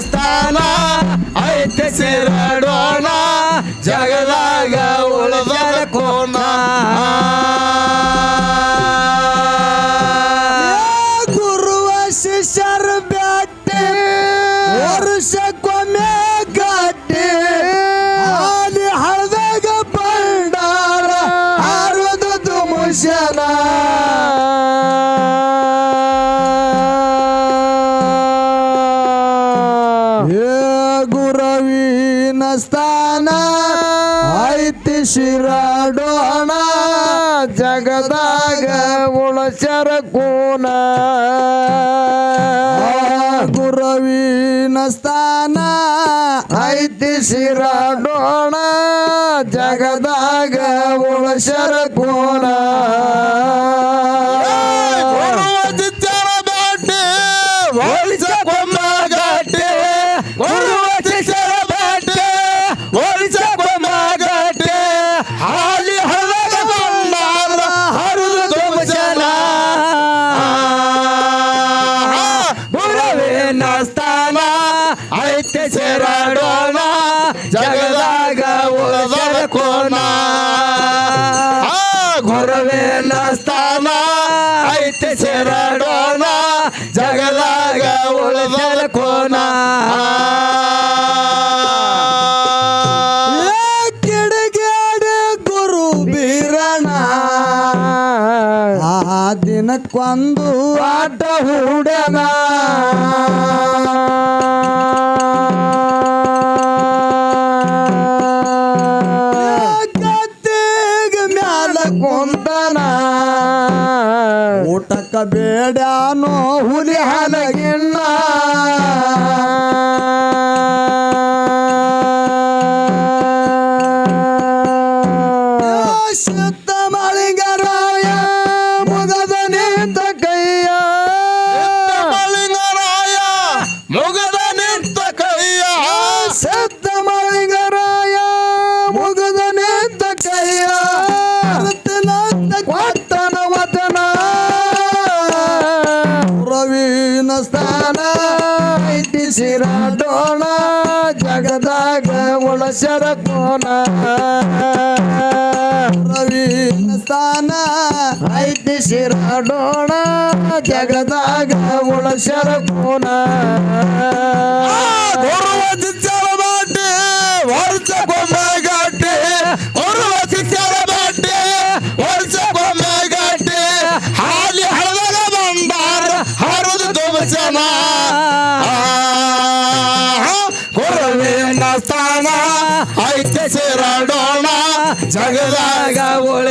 ಸ್ಥಾನ ಐತೆ ಸೇರಡೋಣ ಜಗದಾಗ ಉಳಿದ ಕೋನ. ಜಗದಾಗ ಉಳಸರ ಕೂನ. ಗುರವಿನ ಸ್ಥಾನ ಐತಿ ಶಿರಾಡೋಣ. ಜಗದಾಗ ಉಳಸರ ಕೂನ. ಐತೆ ಸೇರಾಡೋಣ, ಜಗದಾಗ ಉಳದರ ಕೋಣ. ಗೊರವೇನ ಸ್ಥಾನ ಐತೆ ಸೇರಾಡೋಣ, ಜಗದಾಗ ಉಳದರ ಕೋಣ. ಒಂದು ಆಟ ಹುಡನಾ ಊಟಕ್ಕ ಬೇಡ್ಯಾನೋ ಹುಲಿ ಹಲಗಿಣ್ಣ ಜಗದಾಗ ಒಳಸರ ಕೋನ. ರವಿ ಸ್ಥಾನ ಐತಿ ಶಿರಾಡೋಣ. ಜಗದಾಗ ಒಳಸರ ಕೋನ.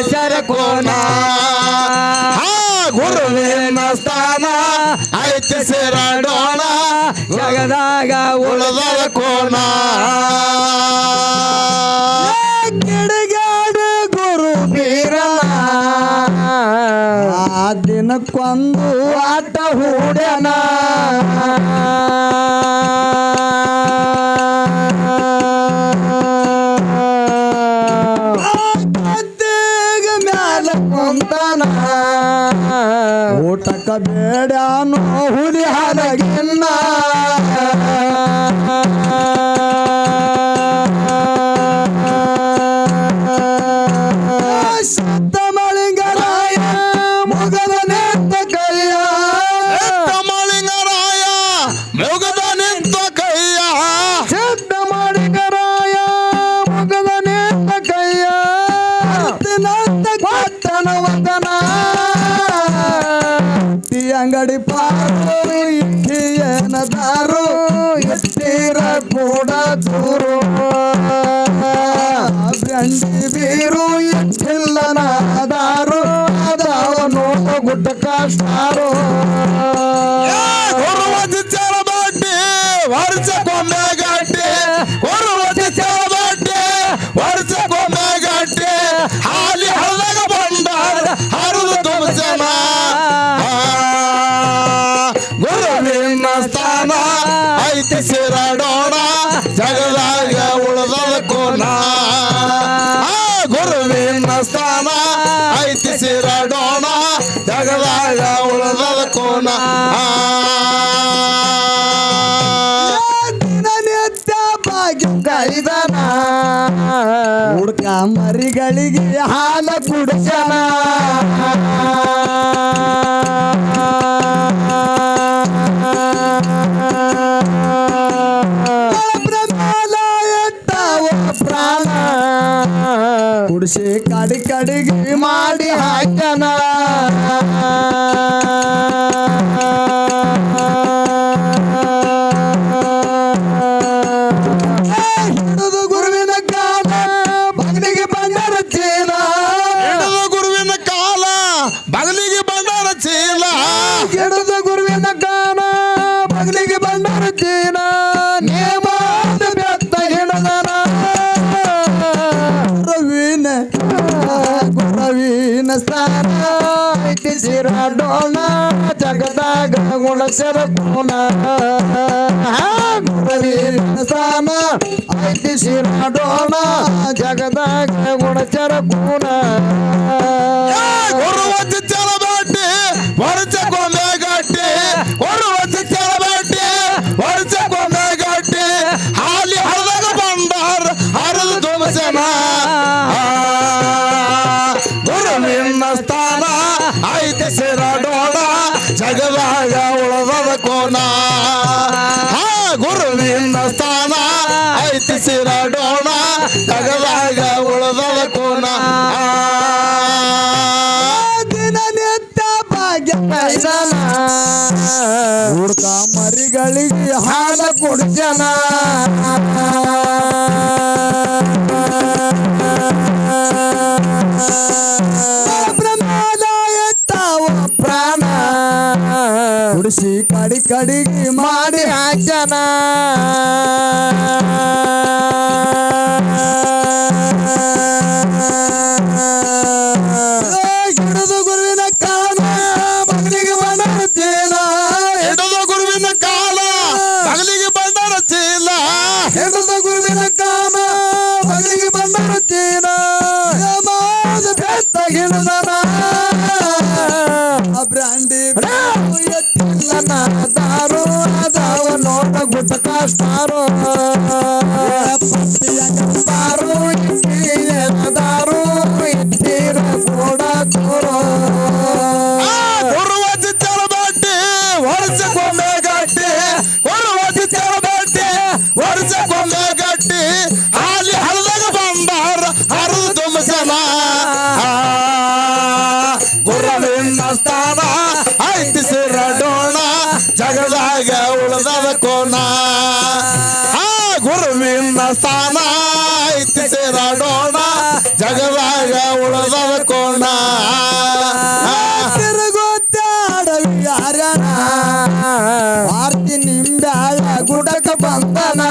ಶರ ಕೋನ ಗುರುವಿನ ಸ್ಥಾನ ಐತಿ ಸೇರಡೋಣ ಜಗದಾಗ ಉಳದರ ಕೋನ ಕಿಡಗಾಡ ಗುರು ಬೀರ ಆ ದಿನಕ್ಕೊಂದು ಆಟ ಹೂಡಣ ಬೇಡ ಹುಲಿ ಹಾಲಗಿನ್ನ గుడ్డ కాస్తారు వారి ಗಿದ್ದೈದನ ಹುಡುಗ ಮರಿಗಳಿಗೆ ಹಾಲ ಕುಡಿಸನ. ಪ್ರಾಣ. ಕುಡಿಸಿ ಕಡಿ ಕಡಿಗೆ ಮಾಡಿ ಹಾಕನ ಚೀಲ ಎಡದ ಗುರುವಿನ ಗಾನ ಬಗ್ಲಿಗೆ ಬಂದರು ಚೀಲ ನೇಮಾದ ಬೆತ್ತ ಹಿಡದನ ರವೀನ ಗುರವೀನ ಸ್ಥಾನ ಸಿರ ಡೋಣ ಜಗದಾಗ ಗುಣಸರ ಕೋಣ ಗುರವೀನ ಸ್ಥಾನ ಐತಿ ಸಿರ ಡೋಣ ಜಗದಾಗ ಗುಣಚರ ಕೋಣ ಗುರುವ What is that going ಕುಡ್ತ ಮರಿಗಳಿಗೆ ಹಾಲ ಕೊಡ್ತಾನ? ಕಡಿ ಕಡಿಗೆ ಮಾಡಿ ಹಾಕ್ಯನ. Para ಯಾರನ? ಆರ್ತಿ ನಿಂಬೆ ಗುಡಕ ಬಂದನ?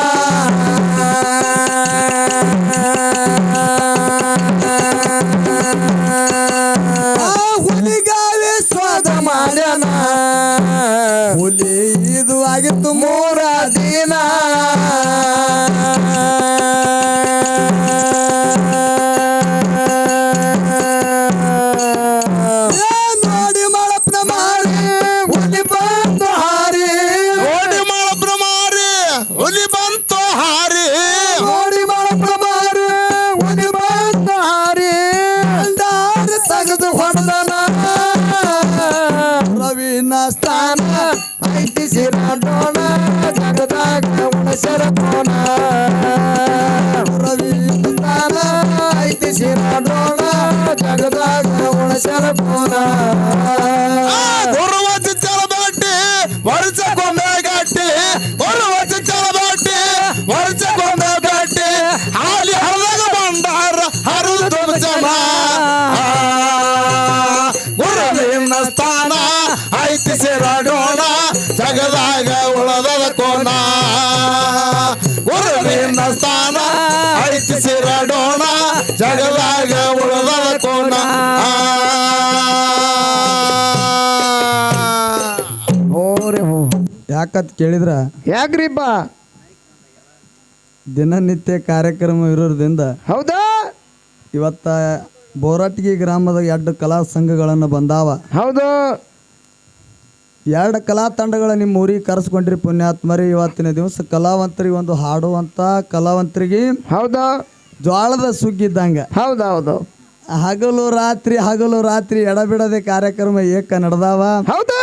ಉಸಿರಾಡೋಣ ಜಗದಾಗ ಉಳದದ ಕೋಣ. ಗುರುವಿನ ಸ್ಥಾನ ಐತಿಸಿರಾಡೋಣ ಜಗದಾಗ ಉಳದದ ಕೋಣ. ಯಾಕತ್ ಕೇಳಿದ್ರ? ಯಾಕ್ರಿಪ್ಪ ದಿನನಿತ್ಯ ಕಾರ್ಯಕ್ರಮ ಇರೋದ್ರಿಂದ ಹೌದಾ? ಇವತ್ತ ಬೋರಾಟಗಿ ಗ್ರಾಮದ ಎರಡು ಕಲಾ ಸಂಘಗಳನ್ನು ಬಂದಾವ. ಹೌದು. ಎರಡು ಕಲಾ ತಂಡಗಳ ನಿಮ್ಮ ಊರಿಗೆ ಕರೆಸ್ಕೊಂಡ್ರಿ ಪುಣ್ಯಾತ್ಮರಿ ಇವತ್ತಿನ ದಿವಸ ಕಲಾವಂತರಿಗೆ ಒಂದು ಹಾಡುವಂತ ಕಲಾವಂತರಿಗೆ. ಹೌದಾ? ಜ್ವಾಳದ ಸುಗ್ಗಿದ್ದಂಗ ಹೌದೌದು ಹಗಲು ರಾತ್ರಿ ಹಗಲು ರಾತ್ರಿ ಎಡಬಿಡದೆ ಕಾರ್ಯಕ್ರಮ ಏಕ ನಡೆದಾವ. ಹೌದಾ?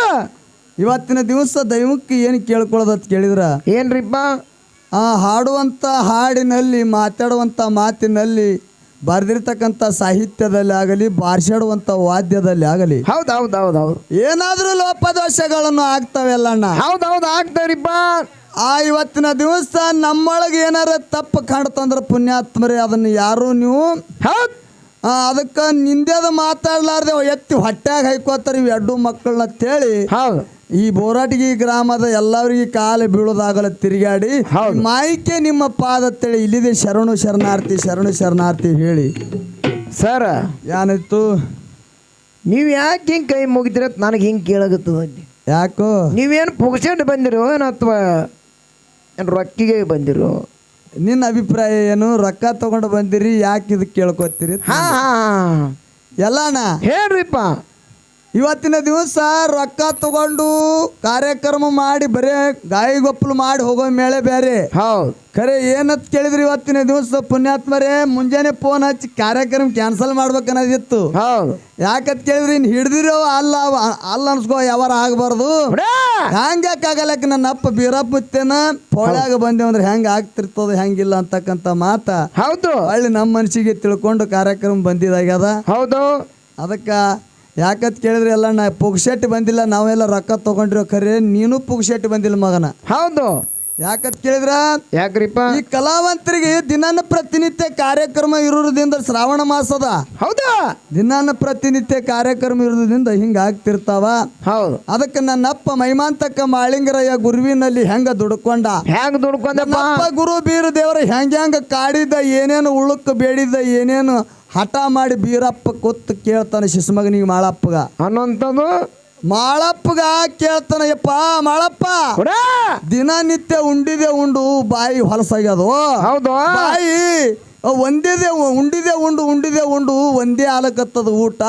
ಇವತ್ತಿನ ದಿವಸ ದೈವಕ್ಕೆ ಏನು ಕೇಳ್ಕೊಳ್ಳೋದತ್ ಕೇಳಿದ್ರ? ಏನ್ರಿಪ್ಪ? ಆ ಹಾಡುವಂತ ಹಾಡಿನಲ್ಲಿ ಮಾತಾಡುವಂತ ಮಾತಿನಲ್ಲಿ ಬರೆದಿರ್ತಕ್ಕಂಥ ಸಾಹಿತ್ಯದಲ್ಲಿ ಆಗಲಿ ಬಾರ್ಸಾಡುವಂಥ ವಾದ್ಯದಲ್ಲಿ ಆಗಲಿ ಹೌದು ಹೌದು ಹೌದು ಹೌದು. ಏನಾದರೂ ಲೋಪದೋಷಗಳನ್ನು ಆಗ್ತವೆಲ್ಲ ಅಣ್ಣ. ಹೌದು ಆಗ್ತಾರಿಪ್ಪ ಆ ಇವತ್ತಿನ ದಿವಸ ನಮ್ಮೊಳಗೆ ಏನಾರ ತಪ್ಪು ಕಾಣ್ತಂದ್ರೆ ಪುಣ್ಯಾತ್ಮರೇ ಅದನ್ನು ಯಾರು ನೀವು? ಹೌದು. ಅದಕ್ಕೆ ನಿಂದೆದು ಮಾತಾಡ್ಲಾರ್ದೆ ಎತ್ತಿ ಹೊಟ್ಟೆಗೆ ಹೈಕೋತಾರೆ ಇವು ಎರಡು ಮಕ್ಕಳನ್ನ ಹೌದು. ಈ ಬೋರಾಟಗಿ ಗ್ರಾಮದ ಎಲ್ಲರಿಗೆ ಕಾಲು ಬೀಳೋದಾಗಲ ತಿರುಗಾಡಿ ಹೌದು. ಮಾಯಿಕೆ ನಿಮ್ಮ ಪಾದ ತಿಳಿ ಇಲ್ಲಿದೆ ಶರಣು ಶರಣಾರ್ಥಿ ಶರಣು ಶರಣಾರ್ಥಿ ಹೇಳಿ. ಸರ್. ಏನಾಯ್ತು ನೀವು ಯಾಕೆ ಹಿಂಗೆ ಕೈ ಅಂತ ನನಗೆ ಹಿಂಗೆ ಕೇಳಾಗುತ್ತದೆ ಅಲ್ಲಿ. ಯಾಕೋ? ನೀವೇನು ಪುಗ್ಸೆಂಟ್ ಬಂದಿರೋ ಏನು ಅಥವಾ ಏನು ರೊಕ್ಕಿಗೆ ಬಂದಿರೋ? ನಿನ್ನ ಅಭಿಪ್ರಾಯ ಏನು? ರೊಕ್ಕ ತಗೊಂಡು ಬಂದಿರಿ ಯಾಕೆ ಇದು ಕೇಳ್ಕೊತೀರಿ ಹಾಂ ಹಾಂ ಎಲ್ಲಣ್ಣ ಹೇಳ್ರಿಪ್ಪ. ಇವತ್ತಿನ ದಿವಸ ರೊಕ್ಕ ತಗೊಂಡು ಕಾರ್ಯಕ್ರಮ ಮಾಡಿ ಬರೇ ಗಾಯಿಗೊಪ್ಪಲು ಮಾಡಿ ಹೋಗೋ ಮೇಳೆ ಬೇರೆ. ಹೌದು. ಖರೆ ಏನಂತ ಕೇಳಿದ್ರಿ ಇವತ್ತಿನ ದಿವಸ ಪುಣ್ಯಾತ್ಮರೇ ಮುಂಜಾನೆ ಫೋನ್ ಹಚ್ಚಿ ಕಾರ್ಯಕ್ರಮ ಕ್ಯಾನ್ಸಲ್ ಮಾಡ್ಬೇಕನ್ನೋದಿತ್ತು. ಹೌದು. ಯಾಕಂತ ಕೇಳಿದ್ರಿ ಇನ್ ಹಿಡ್ದಿರೋ ಅಲ್ಲ ಅಲ್ಲ ಅನ್ಸ್ಕೋ ಯಾವಾರ ಆಗ್ಬಾರ್ದು. ಹಂಗ್ಯಾಕಾಗಲಕ್ಕ ನನ್ನ ಅಪ್ಪ ಬೀರಪ್ಪ ಮುತ್ತೇನ? ಪೋಳ್ಯಾಗ ಬಂದೇವ್ ಅಂದ್ರೆ ಹೆಂಗೆ ಆಗ್ತಿರ್ತದ ಹೆಂಗಿಲ್ಲ ಅಂತಕ್ಕಂತ ಮಾತ. ಹೌದು. ಅಲ್ಲಿ ನಮ್ಮ ಮನಸ್ಸಿಗೆ ತಿಳ್ಕೊಂಡು ಕಾರ್ಯಕ್ರಮ ಬಂದಿದಾಗ್ಯದ. ಹೌದು. ಅದಕ್ಕೆ ಯಾಕಂತ ಕೇಳಿದ್ರೆ ಎಲ್ಲ ನಾ ಪುಗ್ಸೆಟ್ ಬಂದಿಲ್ಲ ನಾವೆಲ್ಲ ರೊಕ್ಕ ತಗೊಂಡಿರೋ ಖರೆ ನೀನು ಪುಗ್ಸೆಟ್ ಬಂದಿಲ್ಲ ಮಗನ. ಹೌದು. ಯಾಕಂತ ಕೇಳಿದ್ರ? ಯಾಕ್ರಿಪ್ಪ? ಈ ಕಲಾವಂತರಿಗೆ ದಿನಾನ ಪ್ರತಿನಿತ್ಯ ಕಾರ್ಯಕ್ರಮ ಇರೋದ್ರಿಂದ ಶ್ರಾವಣ ಮಾಸದ. ಹೌದಾ. ದಿನಾನ ಪ್ರತಿನಿತ್ಯ ಕಾರ್ಯಕ್ರಮ ಇರೋದ್ರಿಂದ ಹಿಂಗ ಆಗ್ತಿರ್ತಾವ. ಹೌದು. ಅದಕ್ಕೆ ನನ್ನಪ್ಪ ಮೈಮಾಂತಕ್ಕ ಮಾಳಿಂಗರಯ್ಯ ಗುರುವಿನಲ್ಲಿ ಹೆಂಗ ದುಡ್ಕೊಂಡ. ಹೆಂಗ್ ದುಡ್ಕೊಂಡ ಗುರು ಬೀರ ದೇವರ ಹೆಂಗ ಹೆಂಗ ಕಾಡಿದ ಏನೇನು ಉಳುಕ್ ಬೇಡಿದ ಏನೇನು ಹಠ ಮಾಡಿ ಬೀರಪ್ಪ ಕೂತ್ ಕೇಳ್ತಾನೆ ಶಿಶುಮಗನಿಗೆ ಮಾಳಪ್ಪಗ. ಅನ್ನೋಂಥದ್ದು? ಮಾಳಪ್ಪಗ ಕೇಳ್ತಾನ ಯಪ್ಪ ಮಾಳಪ್ಪ. ದಿನನಿತ್ಯ ಉಂಡಿದೆ ಉಂಡು ಬಾಯಿ ಹೊಲಸಾಗ್ಯದು. ಹೌದು. ಬಾಯಿ ಒಂದಿದೆ ಉಂಡಿದೆ ಉಂಡು ಉಂಡಿದೆ ಉಂಡು ಒಂದೇ ಹಾಲಕತ್ತದ ಊಟ.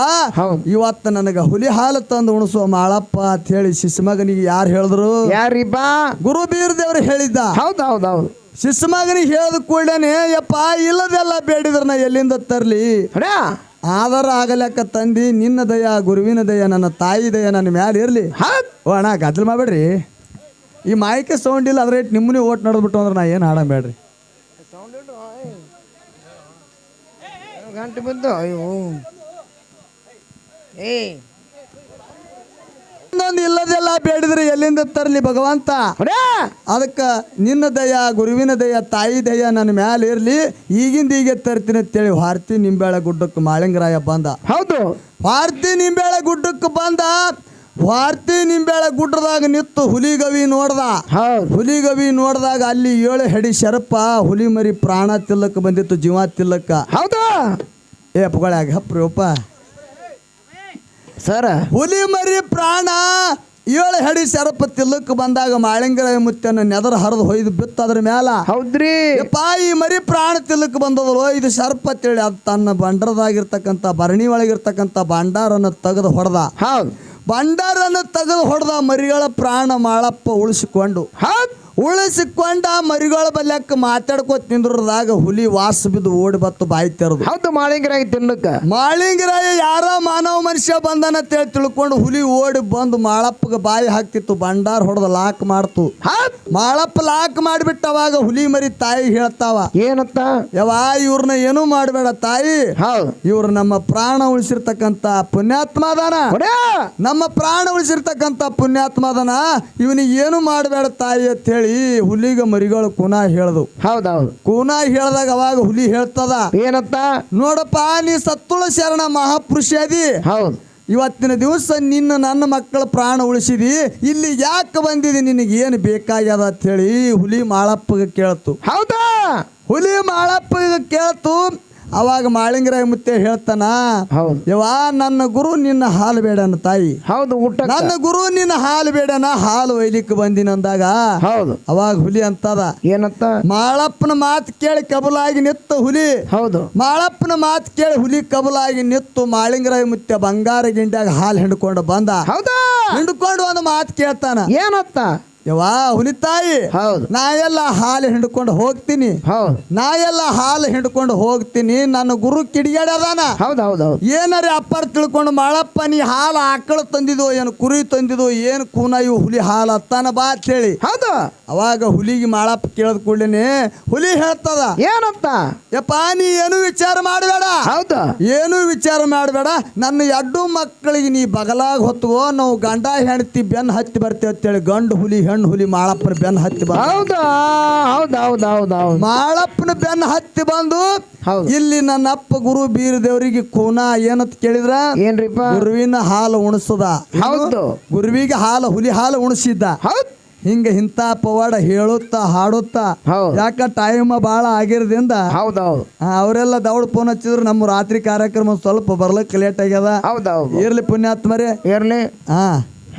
ಇವತ್ತು ನನಗೆ ಹುಲಿ ಹಾಲು ತಂದು ಉಣಿಸುವ ಮಾಳಪ್ಪ ಅಂತ ಹೇಳಿ ಶಿಶುಮಗನಿಗೆ ಯಾರು ಹೇಳಿದ್ರು? ಯಾರಿಪ್ಪ ಗುರು ಬೀರ್ ದೇವ್ರು ಹೇಳಿದ್ದ. ಹೌದು ಹೌದು ಹೌದು. ಶಿಶುಮಗನಿಗೆ ಹೇಳಿದ ಕೂಡಲೇ ಯಪ್ಪ ಇಲ್ಲದೆಲ್ಲ ಬೇಡಿದ್ರ ನಾ ಎಲ್ಲಿಂದ ತರ್ಲಿ? ಆದರ ಆಧಾರ ಆಗಲಕ್ಕ ತಂದಿ ನಿನ್ನ ದಯ ಗುರುವಿನ ದಯ ನನ್ನ ತಾಯಿ ದಯ ನನ್ನ ಮ್ಯಾಲ ಇರ್ಲಿ. ಓ ಅಣ್ಣ ಗದ್ದಲ ಮಾಡ್ಬೇಡ್ರಿ. ಈ ಮಾಯಕೆ ಸೌಂಡ್ ಇಲ್ಲ ಅದ್ರ ನಿಮ್ಮನೆ ಓಟ್ ನಡೆದ್ಬಿಟ್ಟು ಅಂದ್ರೆ ನಾ ಏನು ಹಾಡಬೇಡ್ರಿ ಗಂಟೆ ಬಂದು ಅಯ್ಯೋ ಏ. ಇನ್ನೊಂದು ಇಲ್ಲದೆಲ್ಲ ಬೇಡಿದ್ರೆ ಎಲ್ಲಿಂದ ತರಲಿ ಭಗವಂತ? ಅದಕ್ಕ ನಿನ್ನ ದಯ ಗುರುವಿನ ದಯ ತಾಯಿ ದಯ ನನ್ನ ಮ್ಯಾಲ ಇರ್ಲಿ. ಈಗಿಂದ ಈಗ ತರ್ತೀನಿ ಅಂತೇಳಿ ಹಾರ್ತಿ ನಿಂಬೆಳ ಗುಡ್ಡಕ್ಕೆ ಮಾಳಿಂಗರಾಯ ಬಂದ. ಹೌದು. ಭಾರತಿ ನಿಂಬೆಳ ಗುಡ್ಡಕ್ಕೆ ಬಂದ. ಭಾರತಿ ನಿಂಬೆಳ ಗುಡ್ಡದಾಗ ನಿತ್ತು ಹುಲಿಗವಿ ನೋಡ್ದ. ಹುಲಿಗವಿ ನೋಡ್ದಾಗ ಅಲ್ಲಿ ಏಳು ಹೆಡಿ ಶರಪ್ಪ ಹುಲಿ ಮರಿ ಪ್ರಾಣ ತಿಲ್ಲಕ್ಕೆ ಬಂದಿತ್ತು ಜೀವ ತಿಲ್ಲಕ್ಕ ಹೌದಾ. ಏ ಪುಗಳಾಗ ಹಪ್ರಿ ಒಪ್ಪ ಸರ. ಹುಲಿ ಮರಿ ಪ್ರಾಣ ಏಳು ಹೆಡಿ ಶರಪ ತಿಲ್ಲಕ್ಕೆ ಬಂದಾಗ ಮಾಳಿಂಗರ ಮುತ್ತನ್ನು ನೆದರ್ ಹರಿದು ಹೊಯ್ದು ಬಿತ್ತು ಅದ್ರ ಮ್ಯಾಲ. ಹೌದ್ರಿ. ಪಾಯಿ ಈ ಮರಿ ಪ್ರಾಣ ತಿಲ್ಲಕ್ಕೆ ಬಂದದಲ್ಲೋ ಇದು ಸರ್ಪ ತಿಳಿ ಅದು ತನ್ನ ಬಂಡರದಾಗಿರ್ತಕ್ಕಂಥ ಭರಣಿ ಒಳಗಿರ್ತಕ್ಕಂಥ ಭಂಡಾರನ್ನು ತೆಗೆದು ಹೊಡೆದ. ಹೌದು. ಭಂಡಾರನ ತೆಗೆದು ಹೊಡೆದ ಮರಿಗಳ ಪ್ರಾಣ ಮಾಳಪ್ಪ ಉಳಿಸಿಕೊಂಡು. ಹೌದು. ಉಳಿಸಿಕೊಂಡ ಮರಿಗಳ ಬಲ್ಯಕ್ಕೆ ಮಾತಾಡ್ಕೋತ ತಿಂದ್ರದಾಗ ಹುಲಿ ವಾಸ ಬಿದ್ದು ಓಡಿ ಬತ್ತು ಬಾಯಿ ತೆರೆದು. ಹೌದು ಮಾಳಿಂಗರಾಗಿ ತಿನ್ನಕ್ಕ ಮಾಳಿಂಗರಾಯ ಯಾರೋ ಮಾನವ ಮನುಷ್ಯ ಬಂದನ ಅಂತೇಳಿ ತಿಳ್ಕೊಂಡು ಹುಲಿ ಓಡಿ ಬಂದು ಮಾಳಪ್ಪಗೆ ಬಾಯಿ ಹಾಕ್ತಿತ್ತು ಭಂಡಾರ ಹೊಡೆದು ಲಾಕ್ ಮಾಡ್ತು. ಮಾಳಪ್ಪ ಲಾಕ್ ಮಾಡಿಬಿಟ್ಟವಾಗ ಹುಲಿ ಮರಿ ತಾಯಿ ಹೇಳ್ತಾವ ಏನತ್ತ ಯವಾ ಇವ್ರನ್ನ ಏನೂ ಮಾಡಬೇಡ ತಾಯಿ. ಇವ್ರು ನಮ್ಮ ಪ್ರಾಣ ಉಳಿಸಿರ್ತಕ್ಕಂತ ಪುಣ್ಯಾತ್ಮ ಅದಾನ. ಬಿಡಾ. ನಮ್ಮ ಪ್ರಾಣ ಉಳಿಸಿರ್ತಕ್ಕಂತ ಪುಣ್ಯಾತ್ಮ ಅದಾನ. ಇವನಿಗೆ ಏನು ಮಾಡಬೇಡ ತಾಯಿ ಅಂತ ಹೇಳಿ ಹುಲಿಗ ಮರಿಗಳು ಕುನ ಹೇಳ್ದು. ಹೌದೌದು. ಹೌದು ಕೂನ ಹೇಳ್ದಾಗ ಅವಾಗ ಹುಲಿ ಹೇಳ್ತದ. ಏನತ್ತ? ನೋಡಪ್ಪ ನೀ ಸತ್ತುಳ ಶರಣ ಮಹಾಪುರುಷ ಅದಿ ಹೌದು. ಇವತ್ತಿನ ದಿವಸ ನಿನ್ನ ನನ್ನ ಮಕ್ಕಳ ಪ್ರಾಣ ಉಳಿಸಿದಿ. ಇಲ್ಲಿ ಯಾಕೆ ಬಂದಿದೆ? ನಿನಗೆ ಏನು ಬೇಕಾಗ್ಯದ ಅಂತ ಹೇಳಿ ಹುಲಿ ಮಾಳಪ್ಪಗೆ ಕೇಳ್ತು. ಹೌದಾ? ಹುಲಿ ಮಾಳಪ್ಪಗೆ ಕೇಳ್ತು. ಅವಾಗ ಮಾಳಿಂಗರಾಯ ಮುತ್ತೆ ಹೇಳ್ತಾನ ಹೌದು. ಯವಾ ನನ್ನ ಗುರು ನಿನ್ನ ಹಾಲು ಬೇಡನ ತಾಯಿ. ಹೌದು ಊಟ ನನ್ನ ಗುರು ನಿನ್ನ ಹಾಲು ಬೇಡನ ಹಾಲು ಒಯ್ಲಿಕ್ಕೆ ಬಂದಿನಂದಾಗ ಹೌದು. ಅವಾಗ ಹುಲಿ ಅಂತದ. ಏನಂತ? ಮಾಳಪ್ಪನ ಮಾತು ಕೇಳಿ ಕಬಲಾಗಿ ನಿತ್ತು ಹುಲಿ. ಹೌದು. ಮಾಳಪ್ಪನ ಮಾತು ಕೇಳಿ ಹುಲಿ ಕಬಲಾಗಿ ನಿತ್ತು ಮಾಳಿಂಗರಾಯ ಮುತ್ತೆ ಬಂಗಾರ ಗಿಂಡ್ಯಾಗ ಹಾಲು ಹಿಂಡ್ಕೊಂಡು ಬಂದ. ಹೌದಾ? ಹಿಂಡ್ಕೊಂಡು ಒಂದು ಮಾತು ಕೇಳ್ತಾನ. ಏನಂತ? ಯವ್ವ ಹುಲಿ ತಾಯಿ ಹೌದು. ನಾ ಎಲ್ಲ ಹಾಲು ಹಿಂಡ್ಕೊಂಡು ಹೋಗ್ತೀನಿ. ಹೌದು. ನಾ ಎಲ್ಲ ಹಾಲು ಹಿಂಡ್ಕೊಂಡು ಹೋಗ್ತೀನಿ. ನನ್ನ ಗುರು ಕಿಡಿಗೇಡದಾನ ಹೌದು ಹೌದು ಹೌದು. ಏನಾರ ಅಪ್ಪಾರ ತಿಳ್ಕೊಂಡು ಮಾಳಪ್ಪ ನೀ ಹಾಲು ಆಕಳು ತಂದಿದ್ವು ಏನು ಕುರಿ ತಂದಿದ್ವು ಏನು ಕೂನ ಇವು ಹುಲಿ ಹಾಲು ಅತ್ತಾನ ಬಾ ಅಂತ ಹೇಳಿ. ಹೌದು. ಅವಾಗ ಹುಲಿಗೆ ಮಾಳಪ್ಪ ಕೇಳದ ಕೂಡಲೇ ಹುಲಿ ಹೇಳ್ತದ. ಏನಂತ? ಯಪ್ಪ ನೀ ಏನು ವಿಚಾರ ಮಾಡಬೇಡ. ಹೌದು. ಏನು ವಿಚಾರ ಮಾಡಬೇಡ. ನನ್ನ ಎರಡು ಮಕ್ಕಳಿಗೆ ನೀ ಬಗಲಾಗ ಹೊತ್ತುವೋ ನಾವು ಗಂಡ ಹೆಂಡತಿ ಬೆನ್ ಹತ್ತಿ ಬರ್ತೇವೆ ಅಂತೇಳಿ ಗಂಡು ಹುಲಿ ಹೆಣ್ಣು ಹುಲಿ ಮಾಳಪ್ಪನ ಬೆನ್ನು ಹತ್ತಿ ಬ ಹೌದಾ? ಹೌದು ಹೌದು ಹೌದು ಹೌದು. ಮಾಳಪ್ಪನ ಬೆನ್ನ ಹತ್ತಿ ಬಂದು ಹೌದು. ಇಲ್ಲಿ ನನ್ನ ಅಪ್ಪ ಗುರು ಬೀರದೇವರಿಗೆ ಕೋನ ಏನಂತ ಕೇಳಿದ್ರ? ಏನ್ರಿಪ್ಪ? ಗುರುವಿನ ಹಾಲು ಉಣಿಸದ. ಹೌದು. ಗುರುವಿಗೆ ಹಾಲು ಹುಲಿ ಹಾಲು ಉಣಿಸಿದ್ದ. ಹೌದು. ಹಿಂಗ ಇಂತ ಪವಾಡ ಹೇಳುತ್ತಾ ಹಾಡುತ್ತಾ. ಯಾಕ ಟೈಮ್ ಭಾಳ ಆಗಿರದಿಂದ ಹೌದು ಹೌದು. ಅವರೆಲ್ಲ ದೌಡ್ ಫೋನ್ ಹಚ್ಚಿದ್ರು ನಮ್ಮ ರಾತ್ರಿ ಕಾರ್ಯಕ್ರಮ ಸ್ವಲ್ಪ ಬರ್ಲಿಕ್ಕೆ ಲೇಟ್ ಆಗ್ಯದ. ಹೌದು ಹೌದು. ಇರ್ಲಿ ಪುಣ್ಯಾತ್ಮರೇ. ಇರ್ಲಿ. ಹಾ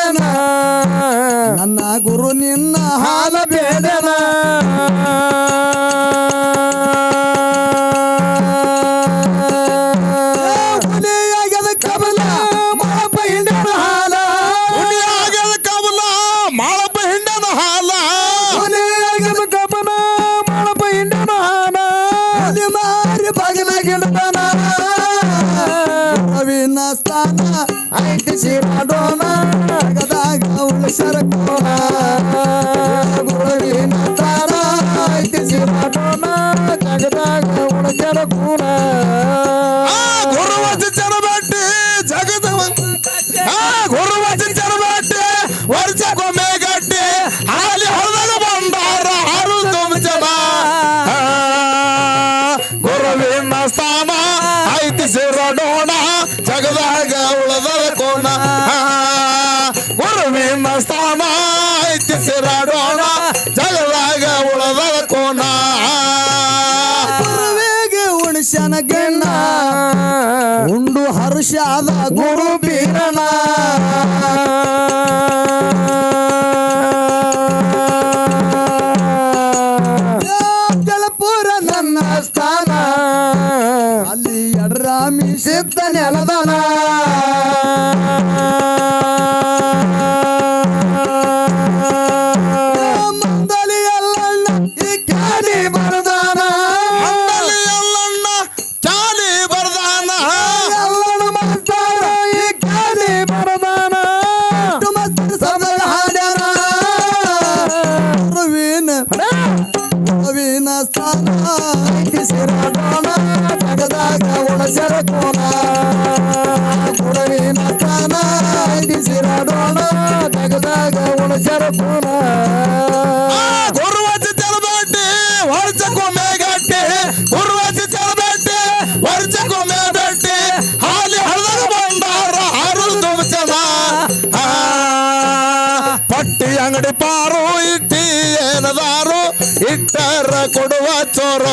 ಹೇಳನ ನನ್ನ ಗುರು ನಿನ್ನ ಹಾಲ ಬೇಡನ. ಜಗದಾಗ ಉಳಜರ ಕೂನ ಆ ಗುರುವಚ ಚರಬಟ್ಟಿ ಗೆಣ್ಣ ಉಂಡು ಹರ್ಷಾದ ಗುರು ಬೀರಣ ಪ್ರವೀಣ ಸ್ಥಾನ ಸಿರಾಡೋಣ ಜಗದಾಗ ಉಣಸರ ಕೋಣ ಕೊಡವಿನ ಸ್ಥಾನ ಬಿಸಿರಾಡೋಣ ತೆಗೆದಾಗ ಉಣಸರ ಕೋಣ ಗುರುವಚಿ ಚಲಬೇಟಿ ವರ್ಷಕ್ಕೊಮ್ಮೆ ಗಟ್ಟಿ. ಗುರುವಚಿ ಚಲಬೇಟಿ ವರ್ಷಕ್ಕೊಮ್ಮೆ ಬೆಟ್ಟಿ ಹಾಲಿ ಹಳದಾಗ ಬಂಡಾರ ಹಾರು ತುಂಬಚನ ಪಟ್ಟಿ ಅಂಗಡಿ ಪಾರು ಇಟ್ಟಿ ಇಟ್ಟರ ಕೊಡುವ ಚೋರ.